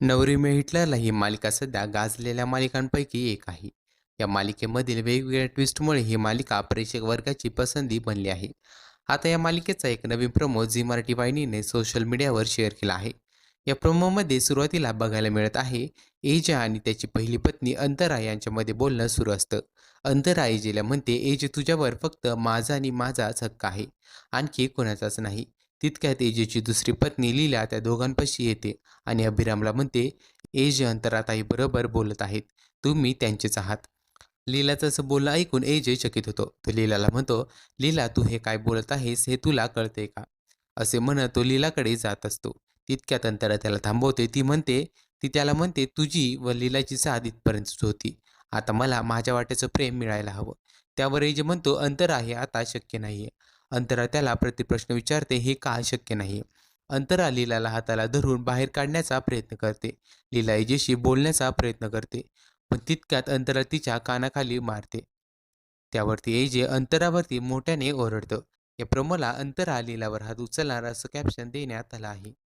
नवरी मे हिटलरला ही मालिका सध्या गाजलेल्या मालिकांपैकी एक आहे. या मालिकेमधील वेगवेगळ्या ट्विस्टमुळे ही मालिका प्रेक्षक वर्गाची पसंती बनली आहे. आता या मालिकेचा एक नवीन प्रोमो झी मराठी वाहिनीने सोशल मीडियावर शेअर केला आहे. या प्रोमोमध्ये सुरुवातीला बघायला मिळत आहे एजा आणि त्याची पहिली पत्नी अंतरा यांच्यामध्ये बोलणं सुरू असतं. अंतरा एजेला म्हणते एजे तुझ्यावर फक्त माझा आणि माझाच हक्क आहे, आणखी कोणाचाच नाही. तितक्यात एजेची दुसरी पत्नी लीला त्या दोघांपाशी येते आणि अभिरामला म्हणते एज अंतराताई बरोबर बोलत आहेत, तुम्ही त्यांचेच आहात. लीलाचं असं बोलणं ऐकून एजे चकित होतो. तो लीलाला म्हणतो, लीला तू हे काय बोलत आहेस हे तुला कळते का? असे म्हणत तो लीलाकडे जात असतो. तितक्यात अंतरा त्याला थांबवते. ती म्हणते ती त्याला म्हणते तुझी व लीलाची साथ इथपर्यंतच होती. आता मला माझ्या वाट्याचं प्रेम मिळायला हवं. त्यावर एजे म्हणतो अंतरा हे आता शक्य नाहीये. अंतरा त्याला प्रतिप्रश्न विचारते हे का शक्य नाही अंतरा लीलाला हाताला धरून बाहेर काढण्याचा प्रयत्न करते. लीला एजेशी बोलण्याचा प्रयत्न करते. पण तितक्यात अंतरा तिच्या कानाखाली मारते. त्यावरती एजे अंतरावरती मोठ्याने ओरडतं. या प्रमोला अंतरा लीलावर हात उचलणार असं कॅप्शन देण्यात आलं आहे.